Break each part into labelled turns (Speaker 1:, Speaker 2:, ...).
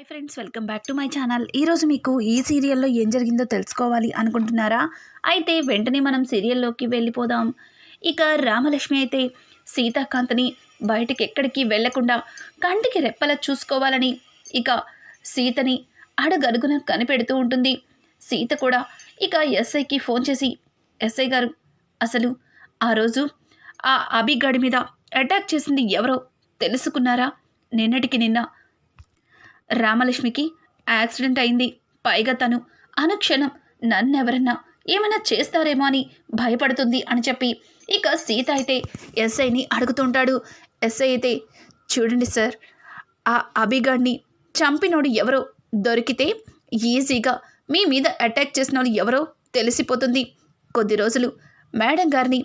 Speaker 1: Hi friends welcome back to my channel. ఈరోజు మీకు ఈ సీరియల్లో ఏం జరిగిందో తెలుసుకోవాలి అనుకుంటున్నారా? అయితే వెంటనే మనం సీరియల్లోకి వెళ్ళిపోదాం. ఇక రామలక్ష్మి అయితే సీతాకాంత్ని బయటికి ఎక్కడికి వెళ్ళకుండా కంటికి రెప్పలా చూసుకోవాలని ఇక సీతని అడుగడుగున కనిపెడుతూ ఉంటుంది. సీత కూడా ఇక ఎస్ఐకి ఫోన్ చేసి ఎస్ఐ గారు అసలు ఆ రోజు ఆ అభిగాడి మీద అటాక్ చేసింది ఎవరో తెలుసుకున్నారా? నిన్నటికి నిన్న రామలక్ష్మికి యాక్సిడెంట్ అయింది. పైగా తను అనుక్షణం నన్నెవరన్నా ఏమైనా చేస్తారేమో అని భయపడుతుంది అని చెప్పి ఇక సీత అయితే ఎస్ఐని అడుగుతుంటాడు. ఎస్ఐ అయితే చూడండి సార్ ఆ అభిగాడిని చంపినోడు ఎవరో దొరికితే ఈజీగా మీ మీద అటాక్ చేసిన వాళ్ళు ఎవరో తెలిసిపోతుంది. కొద్ది రోజులు మేడం గారిని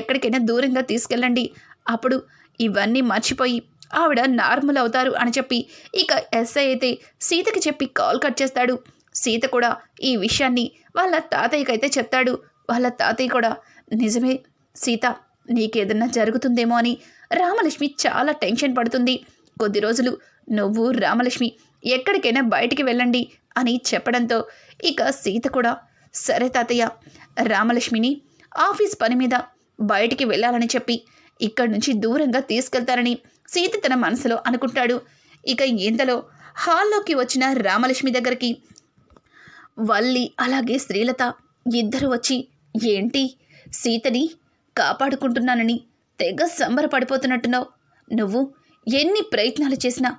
Speaker 1: ఎక్కడికైనా దూరంగా తీసుకెళ్ళండి. అప్పుడు ఇవన్నీ మర్చిపోయి ఆవిడ నార్మల్ అవుతారు అని చెప్పి ఇక ఎస్ఐ అయితే సీతకి చెప్పి కాల్ కట్ చేస్తాడు. సీత కూడా ఈ విషయాన్ని వాళ్ళ తాతయ్యకైతే చెప్తాడు. వాళ్ళ తాతయ్య కూడా నిజమే సీత నీకేదన్నా జరుగుతుందేమో అని రామలక్ష్మి చాలా టెన్షన్ పడుతుంది. కొద్ది రోజులు నువ్వు రామలక్ష్మి ఎక్కడికైనా బయటికి వెళ్ళండి అని చెప్పడంతో ఇక సీత కూడా సరే తాతయ్య రామలక్ష్మిని ఆఫీస్ పని మీద బయటికి వెళ్ళాలని చెప్పి ఇక్కడి నుంచి దూరంగా తీసుకెళ్తారని సీత తన మనసులో అనుకుంటాడు. ఇక ఇంతలో హాల్లోకి వచ్చిన రామలక్ష్మి దగ్గరికి వల్లి అలాగే శ్రీలత ఇద్దరు వచ్చి ఏంటి సీతని కాపాడుకుంటున్నానని తెగ సంబరపడిపోతున్నట్టున్నావు. నువ్వు ఎన్ని ప్రయత్నాలు చేసినా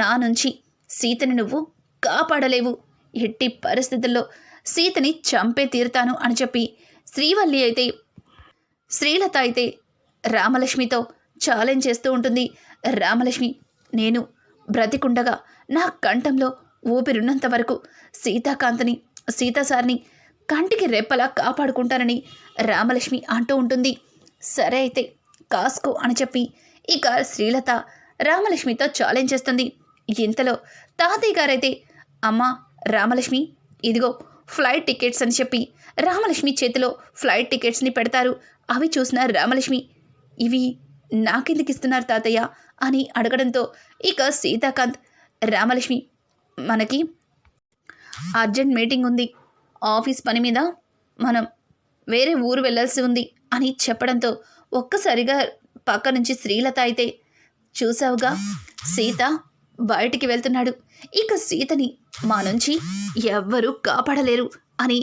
Speaker 1: నా నుంచి సీతని నువ్వు కాపాడలేవు. ఎట్టి పరిస్థితుల్లో సీతని చంపే తీరుతాను అని చెప్పి శ్రీవల్లి అయితే శ్రీలత అయితే రామలక్ష్మితో ఛాలెంజ్ చేస్తూ ఉంటుంది. రామలక్ష్మి నేను బ్రతికుండగా నా కంఠంలో ఊపిరున్నంత వరకు సీతాకాంతని సీతాసారిని కంటికి రెప్పలా కాపాడుకుంటానని రామలక్ష్మి అంటూ ఉంటుంది. సరే అయితే కాసుకో అని చెప్పి ఇక శ్రీలత రామలక్ష్మితో ఛాలెంజ్ చేస్తుంది. ఇంతలో తాతయ్య గారైతే అమ్మా రామలక్ష్మి ఇదిగో ఫ్లైట్ టికెట్స్ అని చెప్పి రామలక్ష్మి చేతిలో ఫ్లైట్ టికెట్స్ని పెడతారు. అవి చూసిన రామలక్ష్మి ఇవి నాకెందుకు ఇస్తున్నారు తాతయ్య? అని అడగడంతో ఇక సీతాకాంత్ రామలక్ష్మి మనకి అర్జెంట్ మీటింగ్ ఉంది. ఆఫీస్ పని మీద మనం వేరే ఊరు వెళ్ళాల్సి ఉంది అని చెప్పడంతో ఒక్కసారిగా పక్క నుంచి శ్రీలత అయితే చూసావుగా సీత బయటికి వెళ్తున్నాడు. ఇక సీతని మా నుంచి ఎవ్వరూ కాపాడలేరు అని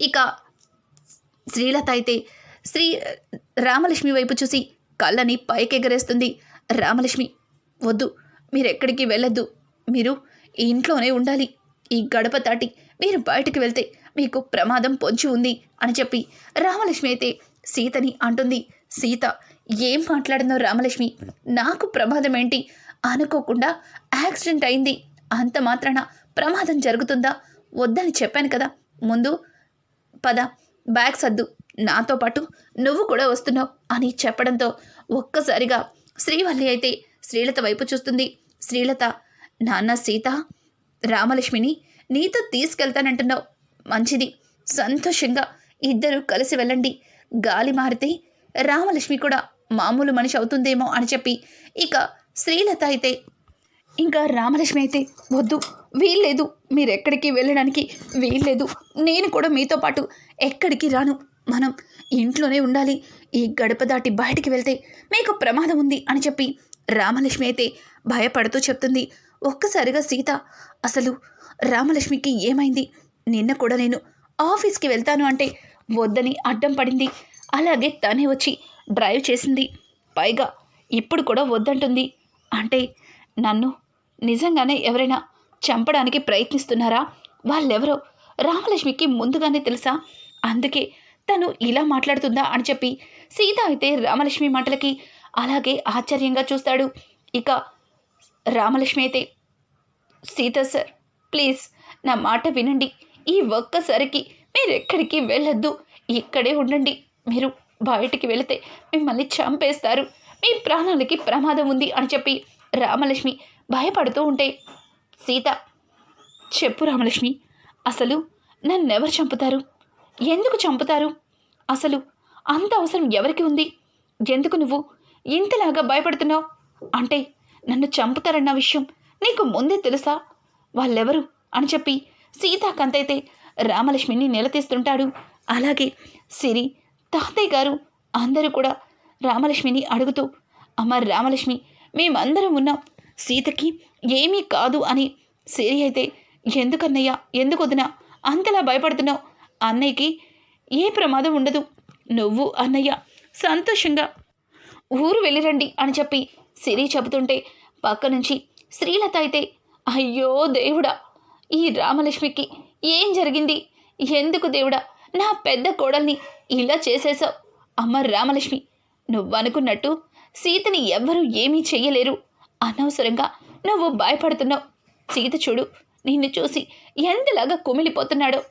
Speaker 1: ఇక శ్రీలత అయితే శ్రీ రామలక్ష్మి వైపు చూసి కళ్ళని పైకెగరేస్తుంది. రామలక్ష్మి వద్దు. మీరెక్కడికి వెళ్ళొద్దు. మీరు ఈ ఇంట్లోనే ఉండాలి. ఈ గడప దాటి మీరు బయటికి వెళ్తే మీకు ప్రమాదం పొంచి ఉంది అని చెప్పి రామలక్ష్మి అయితే సీతని అంటుంది. సీత ఏం మాట్లాడిందో రామలక్ష్మి? నాకు ప్రమాదం ఏంటి? అనుకోకుండా యాక్సిడెంట్ అయింది. అంత మాత్రాన ప్రమాదం జరుగుతుందా? వద్దని చెప్పాను కదా. ముందు పద బ్యాగ్ సర్దు. నాతో పాటు నువ్వు కూడా వస్తున్నావు అని చెప్పడంతో ఒక్కసారిగా శ్రీవల్లి అయితే శ్రీలత వైపు చూస్తుంది. శ్రీలత నాన్న సీత రామలక్ష్మిని నీతో తీసుకెళ్తానంటున్నావు. మంచిది. సంతోషంగా ఇద్దరూ కలిసి వెళ్ళండి. గాలి మారితే రామలక్ష్మి కూడా మామూలు మనిషి అవుతుందేమో అని చెప్పి ఇక శ్రీలత అయితే ఇంకా రామలక్ష్మి అయితే వద్దు వీల్లేదు. మీరు ఎక్కడికి వెళ్ళడానికి వీల్లేదు. నేను కూడా మీతో పాటు ఎక్కడికి రాను. మనం ఇంట్లోనే ఉండాలి. ఈ గడప దాటి బయటికి వెళ్తే మీకు ప్రమాదం ఉంది అని చెప్పి రామలక్ష్మి అయితే భయపడుతూ చెప్తుంది. ఒక్కసారిగా సీత అసలు రామలక్ష్మికి ఏమైంది? నిన్న కూడా నేను ఆఫీస్కి వెళ్తాను అంటే వద్దని అడ్డం పడింది. అలాగే తనే వచ్చి డ్రైవ్ చేసింది. పైగా ఇప్పుడు కూడా వద్దంటుంది. అంటే నన్ను నిజంగానే ఎవరైనా చంపడానికి ప్రయత్నిస్తున్నారా? వాళ్ళెవరో రామలక్ష్మికి ముందుగానే తెలుసా? అందుకే తను ఇలా మాట్లాడుతుందా అని చెప్పి సీత అయితే రామలక్ష్మి మాటలకి అలాగే ఆశ్చర్యంగా చూస్తాడు. ఇక రామలక్ష్మి అయితే సీత సార్ ప్లీజ్ నా మాట వినండి. ఈ ఒక్కసారికి మీరు ఎక్కడికి వెళ్ళొద్దు. ఇక్కడే ఉండండి. మీరు బయటికి వెళితే మిమ్మల్ని చంపేస్తారు. మీ ప్రాణాలకి ప్రమాదం ఉంది అని చెప్పి రామలక్ష్మి భయపడుతూ ఉంటే సీత చెప్పు రామలక్ష్మి అసలు నన్నెవరు చంపుతారు? ఎందుకు చంపుతారు? అసలు అంత అవసరం ఎవరికి ఉంది? ఎందుకు నువ్వు ఇంతలాగా భయపడుతున్నావు? అంటే నన్ను చంపుతారన్న విషయం నీకు ముందే తెలుసా? వాళ్ళెవరు? అని చెప్పి సీతాకంతైతే రామలక్ష్మిని నిలదీస్తుంటాడు. అలాగే సిరి తాతయ్య గారు అందరూ కూడా రామలక్ష్మిని అడుగుతూ అమ్మ రామలక్ష్మి మేమందరం ఉన్నాం. సీతకి ఏమీ కాదు అని సిరి అయితే ఎందుకన్నయ్యా? ఎందుకు వదినా? అంతలా భయపడుతున్నావు? అన్నయ్యకి ఏ ప్రమాదం ఉండదు. నువ్వు అన్నయ్య సంతోషంగా ఊరు వెళ్ళిరండి అని చెప్పి సిరి చెబుతుంటే పక్క నుంచి శ్రీలత అయితే అయ్యో దేవుడా ఈ రామలక్ష్మికి ఏం జరిగింది? ఎందుకు దేవుడా నా పెద్ద కోడల్ని ఇలా చేసేశావు? అమ్మ రామలక్ష్మి నువ్వనుకున్నట్టు సీతని ఎవ్వరూ ఏమీ చెయ్యలేరు. అనవసరంగా నువ్వు భయపడుతున్నావు. సీత చూడు నిన్ను చూసి ఎంతలాగా కుమిలిపోతున్నాడో.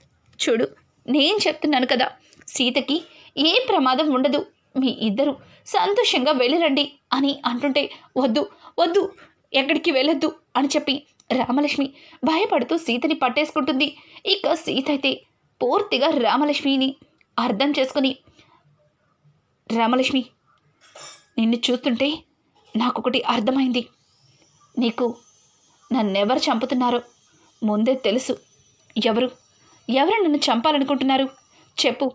Speaker 1: చూడు నేను చెప్తున్నాను కదా. సీతకి ఏ ప్రమాదం ఉండదు. మీ ఇద్దరు సంతోషంగా వెళ్ళిరండి అని అంటుంటే వద్దు వద్దు ఎక్కడికి వెళ్ళొద్దు అని చెప్పి రామలక్ష్మి భయపడుతూ సీతని పట్టేసుకుంటుంది. ఇక సీత అయితే పూర్తిగా రామలక్ష్మిని అర్థం చేసుకుని రామలక్ష్మి నిన్ను చూస్తుంటే నాకొకటి అర్థమైంది. నీకు నన్నెవరు చంపుతున్నారో ముందే తెలుసు. ఎవరు? ఎవరు నన్ను చంపాలనుకుంటున్నారు? చెప్పు.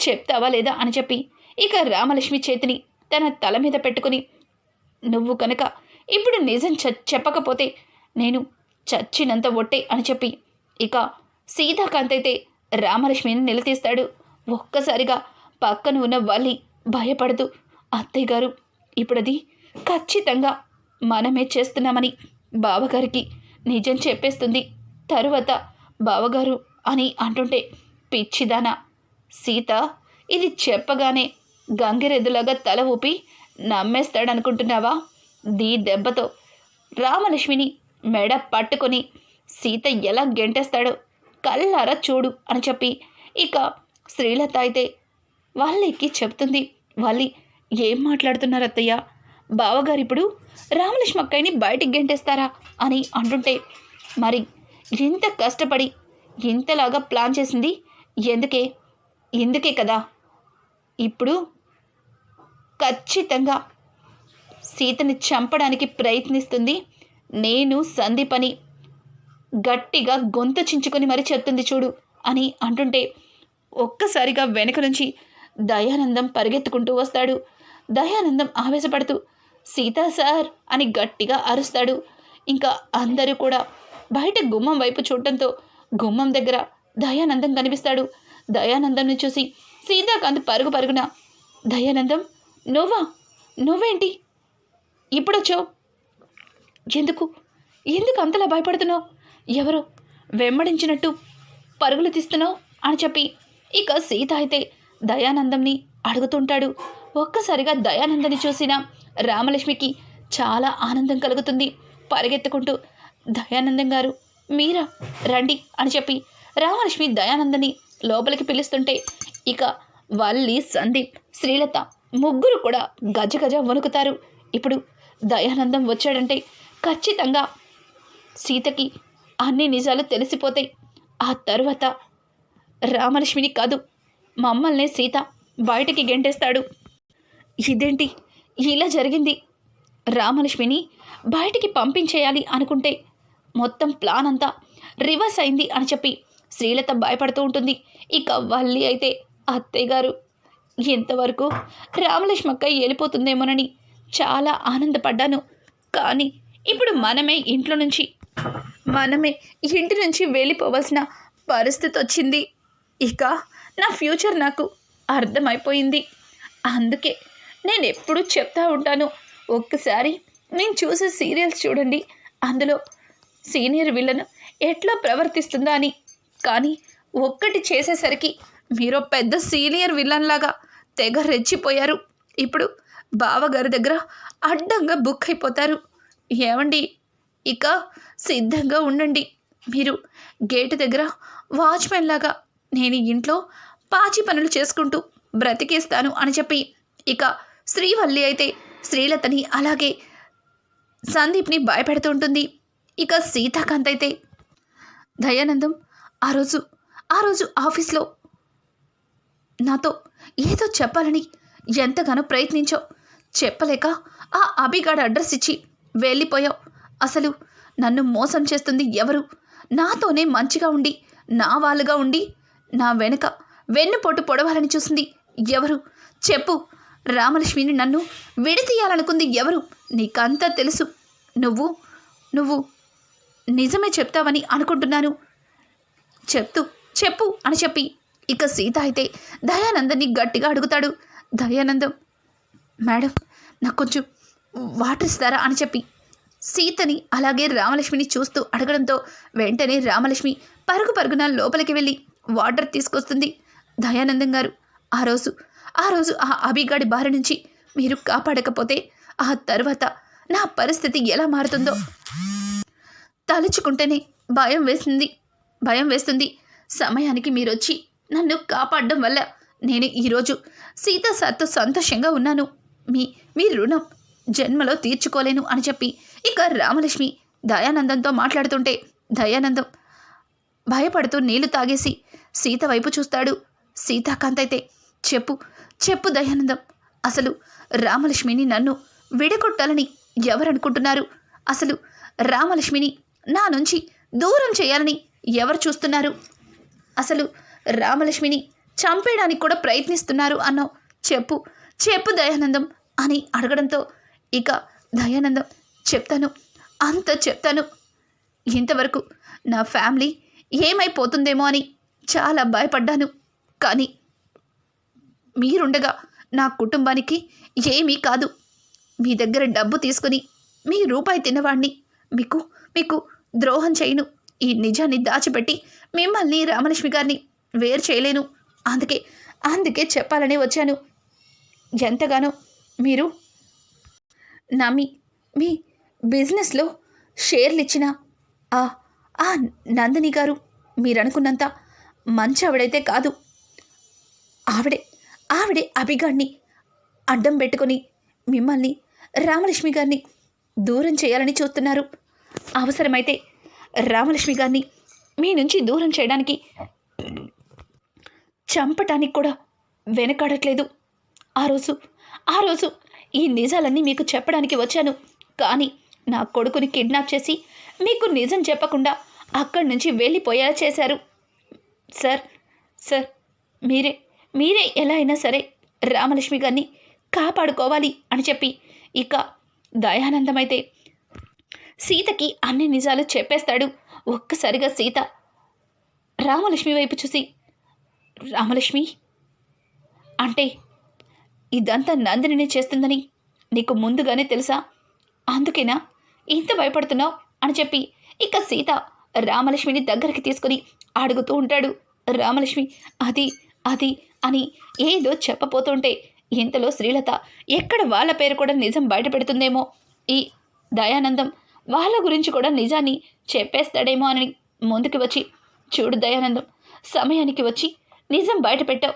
Speaker 1: చెప్తావా లేదా? అని చెప్పి ఇక రామలక్ష్మి చేతిని తన తల మీద పెట్టుకుని నువ్వు కనుక ఇప్పుడు నిజం చ చెప్పకపోతే నేను చచ్చినంత ఒట్టే అని చెప్పి ఇక సీతాకాంత్ అయితే రామలక్ష్మిని నిలదీస్తాడు. ఒక్కసారిగా పక్కన ఉన్న వల్లి భయపడుతూ అత్తయ్య గారు ఇప్పుడది ఖచ్చితంగా మనమే చేస్తున్నామని బావగారికి నిజం చెప్పేస్తుంది. తరువాత బావగారు అని అంటుంటే పిచ్చిదానా. సీత ఇది చెప్పగానే గంగిరెద్దులాగా తల ఊపి నమ్మేస్తాడనుకుంటున్నావా? దీ దెబ్బతో రామలక్ష్మిని మెడ పట్టుకొని సీత ఎలా గెంటేస్తాడో కళ్ళారా చూడు అని చెప్పి ఇక శ్రీలత అయితే వాళ్ళకి చెప్తుంది. వాళ్ళి ఏం మాట్లాడుతున్నారు అత్తయ్య బావగారు ఇప్పుడు రామలక్ష్మి అక్కయ్యని బయటికి గెంటేస్తారా? అని అంటుంటే మరి ఇంత కష్టపడి ఇంతలాగా ప్లాన్ చేసింది? ఎందుకే? ఎందుకే కదా. ఇప్పుడు ఖచ్చితంగా సీతని చంపడానికి ప్రయత్నిస్తుంది. నేను సందీపని గట్టిగా గొంతు చించుకొని మరి చెప్తుంది చూడు అని అంటుంటే ఒక్కసారిగా వెనక నుంచి దయానందం పరిగెత్తుకుంటూ వస్తాడు. దయానందం ఆవేశపడుతూ సీతా సార్ అని గట్టిగా అరుస్తాడు. ఇంకా అందరూ కూడా బయట గుమ్మం వైపు చూడటంతో గుమ్మం దగ్గర దయానందం కనిపిస్తాడు. దయానందంని చూసి సీతాకాంత్ పరుగు పరుగున దయానందం నువ్వా? నువ్వేంటి? ఇప్పుడొచ్చావు? ఎందుకు? ఎందుకు అంతలా భయపడుతున్నావు? ఎవరో వెంబడించినట్టు పరుగులు తీస్తున్నావు? అని చెప్పి ఇక సీత అయితే దయానందంని అడుగుతుంటాడు. ఒక్కసారిగా దయానందని చూసిన రామలక్ష్మికి చాలా ఆనందం కలుగుతుంది. పరిగెత్తుకుంటూ దయానందం గారు మీరా? రండి అని చెప్పి రామలక్ష్మి దయానందని లోపలికి పిలుస్తుంటే ఇక వల్లి సందీప్ శ్రీలత ముగ్గురు కూడా గజ గజ వణుకుతారు. ఇప్పుడు దయానందం వచ్చాడంటే ఖచ్చితంగా సీతకి అన్ని నిజాలు తెలిసిపోతాయి ఆ తర్వాత రామలక్ష్మిని కాదు మమ్మల్నే సీత బయటికి గెంటేస్తాడు. ఇదేంటి? ఇలా జరిగింది? రామలక్ష్మిని బయటికి పంపించేయాలి అనుకుంటే మొత్తం ప్లాన్ అంతా రివర్స్ అయింది అని చెప్పి శ్రీలత భయపడుతూ ఉంటుంది. ఇక వల్లి అయితే అత్తయ్య గారు ఎంతవరకు రామలక్ష్మి వెళ్ళిపోతుందేమోనని చాలా ఆనందపడ్డాను. కానీ ఇప్పుడు మనమే ఇంట్లో నుంచి మనమే ఇంటి నుంచి వెళ్ళిపోవాల్సిన పరిస్థితి వచ్చింది. ఇక నా ఫ్యూచర్ నాకు అర్థమైపోయింది. అందుకే నేను ఎప్పుడూ చెప్తా ఉంటాను. ఒక్కసారి నేను చూసే సీరియల్స్ చూడండి. అందులో సీనియర్ విలన్ ఎట్లా ప్రవర్తిస్తుందా అని. కానీ ఒక్కటి చేసేసరికి మీరు పెద్ద సీనియర్ విలన్ లాగా తెగ రెచ్చిపోయారు. ఇప్పుడు బావగారి దగ్గర అడ్డంగా బుక్ అయిపోతారు. ఏమండి? ఇక సిద్ధంగా ఉండండి. మీరు గేటు దగ్గర వాచ్మెన్ లాగా నేను ఇంట్లో పాచి పనులు చేసుకుంటూ బ్రతికేస్తాను అని చెప్పి ఇక శ్రీవల్లి అయితే శ్రీలతని అలాగే సందీప్ని భయపెడుతూ ఉంటుంది. ఇక సీతాకాంత్ అయితే దయానందం ఆ రోజు ఆ రోజు ఆఫీస్లో నాతో ఏదో చెప్పాలని ఎంతగానో ప్రయత్నించావు. చెప్పలేక ఆ అభిగాడ్ అడ్రస్ ఇచ్చి వెళ్ళిపోయావు. అసలు నన్ను మోసం చేస్తుంది ఎవరు? నాతోనే మంచిగా ఉండి నా వాళ్ళుగా ఉండి నా వెనుక వెన్నుపోటు పొడవాలని చూసింది ఎవరు? చెప్పు రామలక్ష్మిని నన్ను విడతీయాలనుకుంది ఎవరు? నీకంతా తెలుసు. నువ్వు నువ్వు నిజమే చెప్తావని అనుకుంటున్నాను. చెప్తూ చెప్పు అని చెప్పి ఇక సీత అయితే దయానందని గట్టిగా అడుగుతాడు. దయానందం మేడం నాకు కొంచెం వాటర్ ఇస్తారా? అని చెప్పి సీతని అలాగే రామలక్ష్మిని చూస్తూ అడగడంతో వెంటనే రామలక్ష్మి పరుగు పరుగున లోపలికి వెళ్ళి వాటర్ తీసుకొస్తుంది దయానందం గారు. ఆ రోజు ఆ రోజు ఆ అభిగాడి బారి నుంచి మీరు కాపాడకపోతే ఆ తర్వాత నా పరిస్థితి ఎలా మారుతుందో తలుచుకుంటేనే భయం వేస్తుంది. భయం వేస్తుంది. సమయానికి మీరొచ్చి నన్ను కాపాడడం వల్ల నేను ఈరోజు సీత సార్తో సంతోషంగా ఉన్నాను. మీ మీ రుణం జన్మలో తీర్చుకోలేను అని చెప్పి ఇక రామలక్ష్మి దయానందంతో మాట్లాడుతుంటే దయానందం భయపడుతూ నీళ్ళు తాగేసి సీత వైపు చూస్తాడు. సీతాకాంత్ అయితే చెప్పు చెప్పు దయానందం. అసలు రామలక్ష్మిని నన్ను విడగొట్టాలని ఎవరనుకుంటున్నారు? అసలు రామలక్ష్మిని నా నుంచి దూరం చేయాలని ఎవరు చూస్తున్నారు? అసలు రామలక్ష్మిని చంపేయడానికి కూడా ప్రయత్నిస్తున్నారు అన్నావు చెప్పు చెప్పు దయానందం అని అడగడంతో ఇక దయానందం చెప్తాను అంత చెప్తాను. ఇంతవరకు నా ఫ్యామిలీ ఏమైపోతుందేమో అని చాలా భయపడ్డాను. కానీ మీరుండగా నా కుటుంబానికి ఏమీ కాదు. మీ దగ్గర డబ్బు తీసుకుని మీ రూపాయి తినవాణ్ణి మీకు మీకు ద్రోహం చేయను. ఈ నిజాన్ని దాచిపెట్టి మిమ్మల్ని రామలక్ష్మి గారిని వేరు చేయలేను. అందుకే అందుకే చెప్పాలని వచ్చాను. ఎంతగానో మీరు నమ్మి మీ బిజినెస్లో షేర్లు ఇచ్చిన ఆ ఆ నందిని గారు మీరనుకున్నంత మంచి ఆవిడైతే కాదు. ఆవిడే ఆవిడే అభిగాడిని అడ్డం పెట్టుకొని మిమ్మల్ని రామలక్ష్మి గారిని దూరం చేయాలని చూస్తున్నారు. అవసరమైతే రామలక్ష్మి గారిని మీ నుంచి దూరం చేయడానికి చంపటానికి కూడా వెనకాడట్లేదు. ఆ రోజు ఆ రోజు ఈ నిజాలన్నీ మీకు చెప్పడానికి వచ్చాను. కానీ నా కొడుకుని కిడ్నాప్ చేసి మీకు నిజం చెప్పకుండా అక్కడి నుంచి వెళ్ళిపోయేలా చేశారు. సార్ సార్ మీరే మీరే ఎలా అయినా సరే రామలక్ష్మి గారిని కాపాడుకోవాలి అని చెప్పి ఇక దయానందమైతే సీతకి అన్ని నిజాలు చెప్పేస్తాడు. ఒక్కసారిగా సీత రామలక్ష్మి వైపు చూసి రామలక్ష్మి అంటే ఇదంతా నందినినే చేస్తుందని నీకు ముందుగానే తెలుసా? అందుకేనా ఇంత భయపడుతున్నావు? అని చెప్పి ఇక సీత రామలక్ష్మిని దగ్గరికి తీసుకుని అడుగుతూ ఉంటాడు. రామలక్ష్మి అది అది అని ఏదో చెప్పపోతుంటే ఇంతలో శ్రీలత ఎక్కడ వాళ్ళ పేరు కూడా నిజం బయట పెడుతుందేమో ఈ దయానందం వాళ్ళ గురించి కూడా నిజాన్ని చెప్పేస్తాడేమో అని ముందుకు వచ్చి చూడు దయానందం సమయానికి వచ్చి నిజం బయటపెట్టావు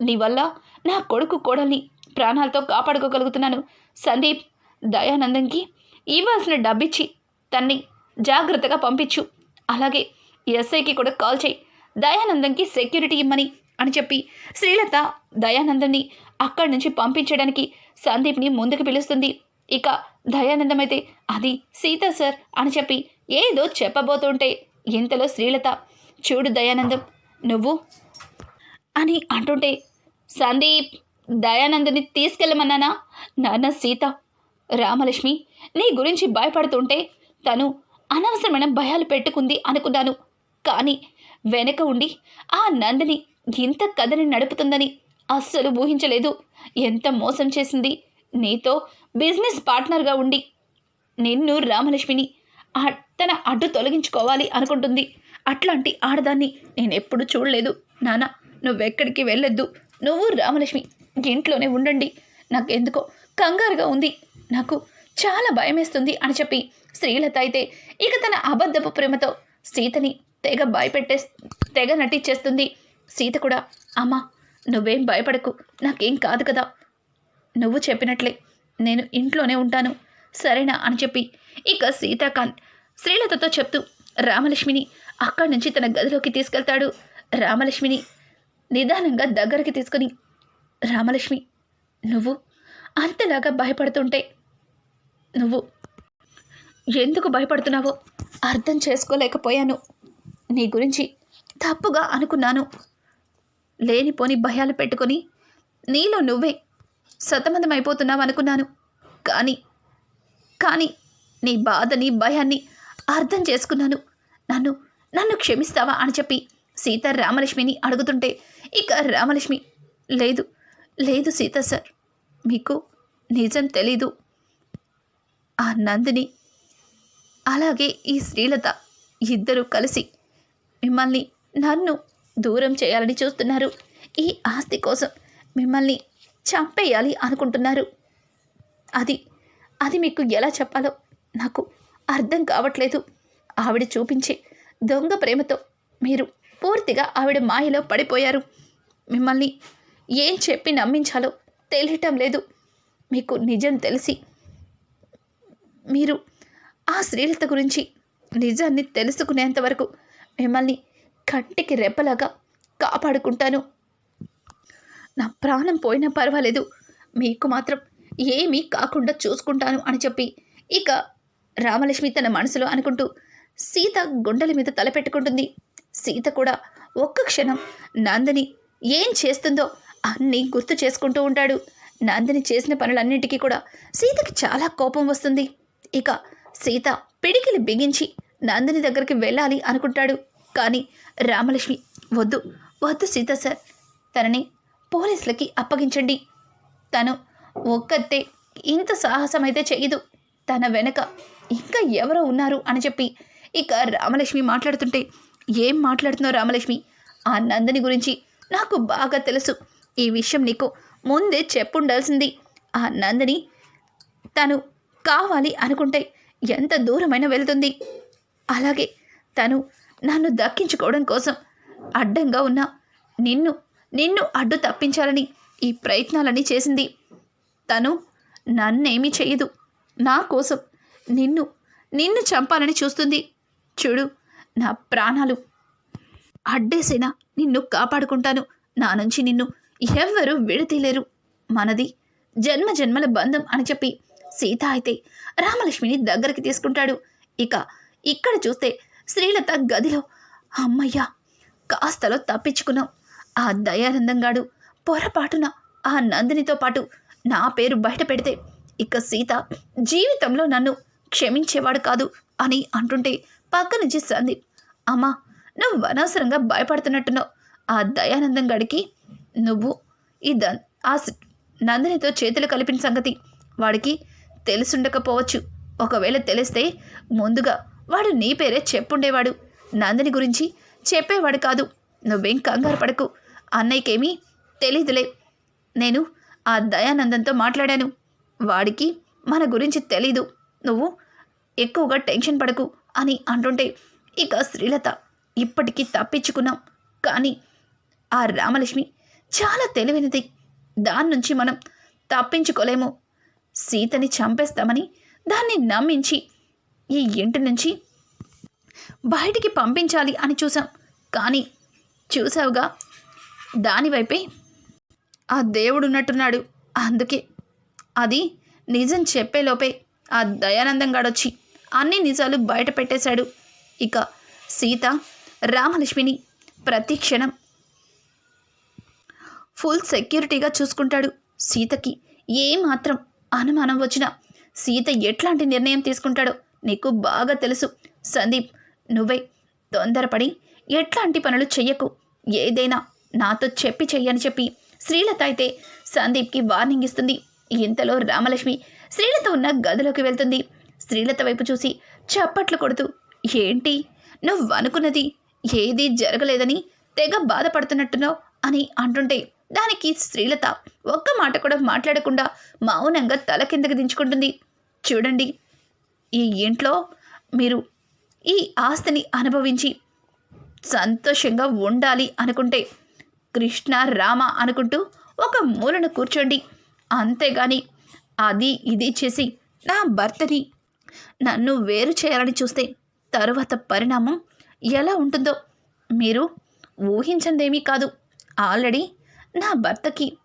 Speaker 1: నీ వల్ల నా కొడుకు కోడల్ని ప్రాణాలతో కాపాడుకోగలుగుతున్నాను. సందీప్ దయానందంకి ఇవ్వాల్సిన డబ్బిచ్చి తన్ని జాగ్రత్తగా పంపించు. అలాగే ఎస్ఐకి కూడా కాల్ చేయి. దయానందంకి సెక్యూరిటీ ఇమ్మని అని చెప్పి శ్రీలత దయానందని అక్కడి నుంచి పంపించడానికి సందీప్ని ముందుకు పిలుస్తుంది. ఇక దయానందం అయితే అది సీత సార్ అని చెప్పి ఏదో చెప్పబోతుంటే ఇంతలో శ్రీలత చూడు దయానందం నువ్వు అని అంటుంటే సందీప్ దయానందని తీసుకెళ్ళమన్నానా? నాన్న సీత రామలక్ష్మి నీ గురించి భయపడుతుంటే తను అనవసరమైన భయాలు పెట్టుకుంది అనుకున్నాను. కానీ వెనక ఉండి ఆ నందిని ఇంత కథని నడుపుతుందని అస్సలు ఊహించలేదు. ఎంత మోసం చేసింది నీతో బిజినెస్ పార్ట్నర్గా ఉండి నిన్ను రామలక్ష్మిని తన అడ్డు తొలగించుకోవాలి అనుకుంటుంది. అట్లాంటి ఆడదాన్ని నేను ఎప్పుడు చూడలేదు. నాన్న నువ్వెక్కడికి వెళ్ళొద్దు. నువ్వు రామలక్ష్మి ఇంట్లోనే ఉండండి. నాకు ఎందుకో కంగారుగా ఉంది. నాకు చాలా భయమేస్తుంది అని చెప్పి శ్రీలత అయితే ఇక తన అబద్ధపు ప్రేమతో సీతని తెగ భయపెట్టే తెగ నటించేస్తుంది. సీత కూడా అమ్మా నువ్వేం భయపడకు. నాకేం కాదు కదా. నువ్వు చెప్పినట్లే. నేను ఇంట్లోనే ఉంటాను. సరేనా? అని చెప్పి ఇక సీతాకాంత్ శ్రీలతతో చెప్తూ రామలక్ష్మిని అక్కడి నుంచి తన గదిలోకి తీసుకెళ్తాడు. రామలక్ష్మిని నిదానంగా దగ్గరికి తీసుకుని రామలక్ష్మి నువ్వు అంతలాగా భయపడుతుంటే నువ్వు ఎందుకు భయపడుతున్నావో అర్థం చేసుకోలేకపోయాను. నీ గురించి తప్పుగా అనుకున్నాను. లేనిపోని భయాలు పెట్టుకొని నీలో నువ్వే సతమతం అయిపోతున్నావు అనుకున్నాను కానీ కానీ నీ బాధని భయాన్ని అర్థం చేసుకున్నాను. నన్ను నన్ను క్షమిస్తావా అని చెప్పి సీత రామలక్ష్మిని అడుగుతుంటే ఇక రామలక్ష్మి లేదు లేదు సీత సార్ మీకు నిజం తెలీదు. ఆ నందిని అలాగే ఈ శ్రీలత ఇద్దరూ కలిసి మిమ్మల్ని నన్ను దూరం చేయాలని చూస్తున్నారు. ఈ ఆస్తి కోసం మిమ్మల్ని చంపేయాలి అనుకుంటున్నారు. అది అది మీకు ఎలా చెప్పాలో నాకు అర్థం కావట్లేదు. ఆవిడ చూపించే దొంగ ప్రేమతో మీరు పూర్తిగా ఆవిడ మాయలో పడిపోయారు. మిమ్మల్ని ఏం చెప్పి నమ్మించాలో తెలియటం లేదు. మీకు నిజం తెలిసి మీరు ఆ శ్రీలత గురించి నిజాన్ని తెలుసుకునేంత వరకు మిమ్మల్ని కంటికి రెప్పలాగా కాపాడుకుంటాను. నా ప్రాణం పోయినా పర్వాలేదు. మీకు మాత్రం ఏమీ కాకుండా చూసుకుంటాను అని చెప్పి ఇక రామలక్ష్మి తన మనసులో అనుకుంటూ సీత గుండెల మీద తలపెట్టుకుంటుంది. సీత కూడా ఒక్క క్షణం నందిని ఏం చేస్తుందో అన్నీ గుర్తు చేసుకుంటూ ఉంటాడు. నందిని చేసిన పనులన్నిటికీ కూడా సీతకి చాలా కోపం వస్తుంది. ఇక సీత పిడికిలి బిగించి నందిని దగ్గరికి వెళ్ళాలి అనుకుంటాడు. కానీ రామలక్ష్మి వద్దు వద్దు సీత సార్. తనని పోలీసులకి అప్పగించండి. తను ఒక్కతే ఇంత సాహసం అయితే చేయదు తన వెనక ఇంకా ఎవరో ఉన్నారు అని చెప్పి ఇక రామలక్ష్మి మాట్లాడుతుంటే ఏం మాట్లాడుతున్నావు రామలక్ష్మి? ఆ నందిని గురించి నాకు బాగా తెలుసు. ఈ విషయం నీకు ముందే చెప్పుండాల్సింది. ఆ నందిని తను కావాలి అనుకుంటే ఎంత దూరమైనా వెళ్తుంది. అలాగే తను నన్ను దక్కించుకోవడం కోసం అడ్డంగా ఉన్న నిన్ను నిన్ను అడ్డు తప్పించాలని ఈ ప్రయత్నాలని చేసింది. తను నన్నేమీ చేయదు నా కోసం నిన్ను నిన్ను చంపాలని చూస్తుంది. చూడు నా ప్రాణాలు. అడ్డేసైనా నిన్ను కాపాడుకుంటాను. నా నుంచి నిన్ను ఎవ్వరూ విడతీయలేరు. మనది జన్మ జన్మల బంధం అని చెప్పి సీత అయితే రామలక్ష్మిని దగ్గరికి తీసుకుంటాడు. ఇక ఇక్కడ చూస్తే శ్రీలత గదిలో అమ్మయ్యా కాస్తలో తప్పించుకున్నాం. ఆ దయానందంగాడు పొరపాటున ఆ నందినితో పాటు నా పేరు బయట పెడితే ఇక సీత జీవితంలో నన్ను క్షమించేవాడు కాదు అని అంటుంటే పక్క నుంచి సందీప్ అమ్మా నువ్వు అనవసరంగా భయపడుతున్నట్టున్నావు. ఆ దయానందం గడికి నువ్వు ఈ ఆ నందినితో చేతులు కలిపిన సంగతి వాడికి తెలుసుండకపోవచ్చు. ఒకవేళ తెలిస్తే ముందుగా వాడు నీ పేరే చెప్పుండేవాడు. నందిని గురించి చెప్పేవాడు కాదు. నువ్వేం కంగారు పడకు. అన్నయ్యకేమీ తెలీదులే. నేను ఆ దయానందంతో మాట్లాడాను. వాడికి మన గురించి తెలీదు. నువ్వు ఎక్కువగా టెన్షన్ పడకు అని అంటుంటే ఇక శ్రీలత ఇప్పటికీ తప్పించుకున్నాం. కానీ ఆ రామలక్ష్మి చాలా తెలివైనది. దాని నుంచి మనం తప్పించుకోలేము. సీతని చంపేస్తామని దాన్ని నమ్మించి ఈ ఇంటి నుంచి బయటికి పంపించాలి అని చూసాం కానీ చూసావుగా దానివైపే ఆ దేవుడు ఉన్నట్టున్నాడు. అందుకే అది నిజం చెప్పేలోపే ఆ దయానందం గాడొచ్చి అన్ని నిజాలు బయట పెట్టేశాడు. ఇక సీత రామలక్ష్మిని ప్రతి క్షణం ఫుల్ సెక్యూరిటీగా చూసుకుంటాడు సీతకి. ఏ మాత్రం అనుమానం వచ్చినా సీత ఎట్లాంటి నిర్ణయం తీసుకుంటాడో నీకు బాగా తెలుసు. సందీప్ నువ్వే తొందరపడి ఎట్లాంటి పనులు చెయ్యకు. ఏదైనా నాతో చెప్పి చెయ్యని చెప్పి శ్రీలత అయితే సందీప్కి వార్నింగ్ ఇస్తుంది. ఇంతలో రామలక్ష్మి శ్రీలత ఉన్న గదిలోకి వెళ్తుంది. శ్రీలత వైపు చూసి చప్పట్లు కొడుతూ ఏంటి? నువ్వు అనుకున్నది ఏదీ జరగలేదని తెగ బాధపడుతున్నట్టున్నావు అని అంటుంటే దానికి శ్రీలత ఒక్క మాట కూడా మాట్లాడకుండా మౌనంగా తల కిందకి దించుకుంటుంది. చూడండి ఈ ఇంట్లో మీరు ఈ ఆస్తిని అనుభవించి సంతోషంగా ఉండాలి అనుకుంటే కృష్ణ రామ అనుకుంటూ ఒక మూలన కూర్చోండి. అంతేగాని అది ఇది చేసి నా భర్తని నన్ను వేరు చేయాలని చూస్తే తరువాత పరిణామం ఎలా ఉంటుందో మీరు ఊహించందేమీ కాదు. ఆల్రెడీ నా భర్తకి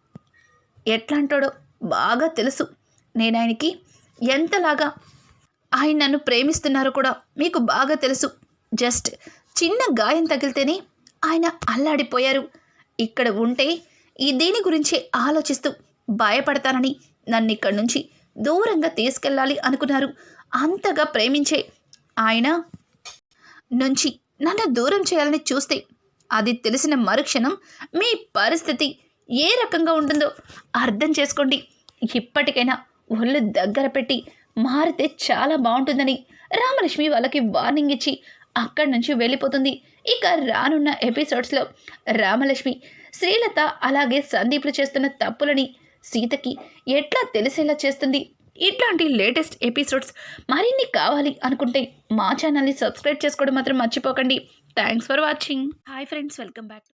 Speaker 1: ఎట్లాంటాడో బాగా తెలుసు. నేను ఆయనకి ఎంతలాగా ఆయన నన్ను ప్రేమిస్తున్నారో కూడా మీకు బాగా తెలుసు. జస్ట్ చిన్న గాయం తగిలితేనే ఆయన అల్లాడిపోయారు. ఇక్కడ ఉంటే ఈ దీని గురించి ఆలోచిస్తూ భయపడతానని నన్ను ఇక్కడి నుంచి దూరంగా తీసుకెళ్ళాలి అనుకున్నారు. అంతగా ప్రేమించే ఆయన నుంచి నన్ను దూరం చేయాలని చూస్తే అది తెలిసిన మరుక్షణం మీ పరిస్థితి ఏ రకంగా ఉంటుందో అర్థం చేసుకోండి. ఇప్పటికైనా ఒళ్ళు దగ్గర పెట్టి మారితే చాలా బాగుంటుందని రామలక్ష్మి వాళ్ళకి వార్నింగ్ ఇచ్చి అక్కడి నుంచి వెళ్ళిపోతుంది. ఇక రానున్న ఎపిసోడ్స్లో రామలక్ష్మి శ్రీలత అలాగే సందీప్లు చేస్తున్న తప్పులని సీతకి ఎట్లా తెలిసేలా చేస్తుంది? ఇట్లాంటి లేటెస్ట్ ఎపిసోడ్స్ మరిన్ని కావాలి అనుకుంటే మా ఛానల్ని సబ్స్క్రైబ్ చేసుకోవడం మాత్రం మర్చిపోకండి. Thanks for watching. Hi friends welcome back